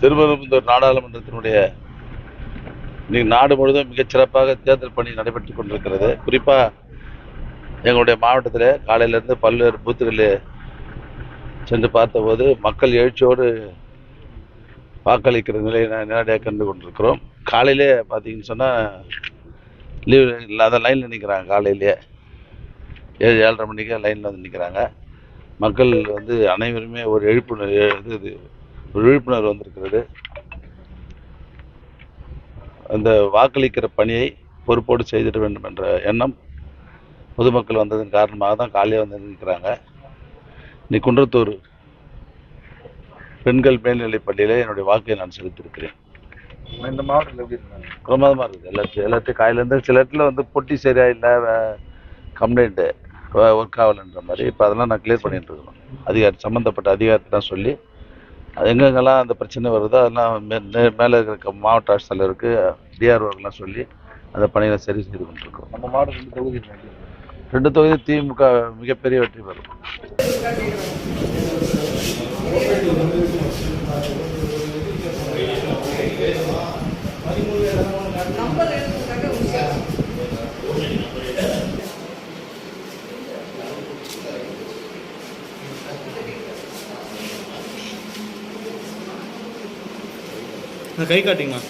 திருவரம்புத்தூர் நாடாளுமன்றத்தினுடைய இன்னைக்கு நாடு முழுவதும் மிகச் சிறப்பாக தேர்தல் பணி நடைபெற்று கொண்டிருக்கிறது. குறிப்பாக எங்களுடைய மாவட்டத்தில் காலையிலேருந்து பல்வேறு பூத்துகளில் சென்று பார்த்தபோது மக்கள் எழுச்சியோடு வாக்களிக்கிற நிலையை நேரடியாக கண்டு கொண்டிருக்கிறோம். காலையிலே பார்த்தீங்கன்னு சொன்னால் லீவ் இல்லாத லைனில் நிற்கிறாங்க காலையிலேயே ஏழு ஏழரை மணிக்கே லைனில் வந்து நிற்கிறாங்க மக்கள் வந்து அனைவருமே ஒரு எழுப்பு இது விழிப்புணர்வு வந்திருக்கிறது. அந்த வாக்களிக்கிற பணியை பொறுப்போடு செய்திட வேண்டும் என்ற எண்ணம் பொதுமக்கள் வந்ததன் காரணமாக தான் காலையே வந்து நிற்கிறாங்க இன்னைக்கு குன்றத்தூர் பெண்கள் மேல்நிலைப் பள்ளியிலே என்னுடைய வாக்கை நான் செலுத்தியிருக்கிறேன். இந்த மாவட்டத்தில் எப்படி பிரமாதமாக இருக்குது. எல்லாத்தையும் எல்லாத்தையும் காலையிலேருந்து சில இடத்துல வந்து பொட்டி சரியா இல்லை கம்ப்ளைண்ட்டு ஒர்க் ஆகலைன்ற மாதிரி இப்போ அதெல்லாம் நான் கிளியர் பண்ணிட்டு இருக்கணும் அதிகாரி சம்மந்தப்பட்ட அதிகாரிதான் சொல்லி எங்கெங்கெல்லாம் அந்த பிரச்சனை வருதோ அதெல்லாம் மேலே இருக்கிற மாவட்ட ஆட்சித்தலைவருக்கு டிஆர்ஓக்கெல்லாம் சொல்லி அந்த பணிகளை சரி செய்து கொண்டிருக்கிறோம் நம்ம மாவட்டம் ரெண்டு தொகுதி. ரெண்டு தொகுதி திமுக மிகப்பெரிய வெற்றி பெறும் கை காட்டிங்கண்ணா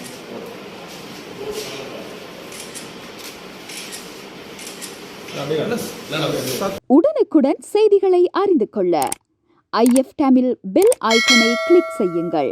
உடனுக்குடன் செய்திகளை அறிந்து கொள்ள. ஐஎஃப் தமிழ் பெல் ஐக்கனை கிளிக் செய்யுங்கள்.